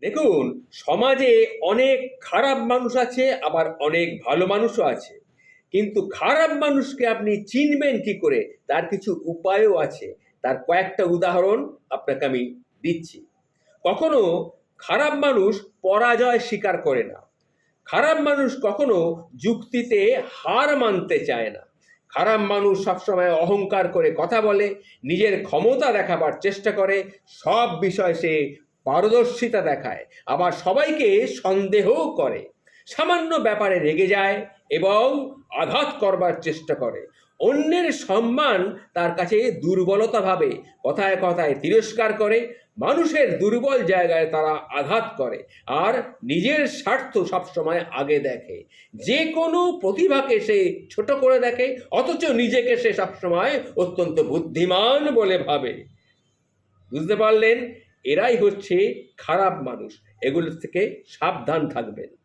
দেখুন, সমাজে অনেক খারাপ মানুষ আছে, আবার অনেক ভালো মানুষও আছে। কিন্তু খারাপ মানুষকে আপনি চিনবেন কি করে? তার কিছু উপায়ও আছে। তার কয়েকটা উদাহরণ আপনাকে আমি দিচ্ছি। কখনো খারাপ মানুষ পরাজয় স্বীকার করে না। খারাপ মানুষ কখনো যুক্তিতে হার মানতে চায় না। খারাপ মানুষ সবসময় অহংকার করে কথা বলে, নিজের ক্ষমতা দেখাবার চেষ্টা করে, সব বিষয়ে সে পারদর্শিতা দেখায়, আবার সবাইকে সন্দেহও করে। সামান্য ব্যাপারে রেগে যায় এবং আঘাত করবার চেষ্টা করে। অন্যের সম্মান তার কাছে দুর্বলতা ভাবে, কথায় কথায় তিরস্কার করে। মানুষের দুর্বল জায়গায় তারা আঘাত করে আর নিজের স্বার্থ সবসময় আগে দেখে। যে কোনো প্রতিভাকে সে ছোট করে দেখে, অথচ নিজেকে সে সবসময় অত্যন্ত বুদ্ধিমান বলে ভাবে। বুঝতে পারলেন? এরাই হচ্ছে খারাপ মানুষ। এগুলোর থেকে সাবধান থাকবেন।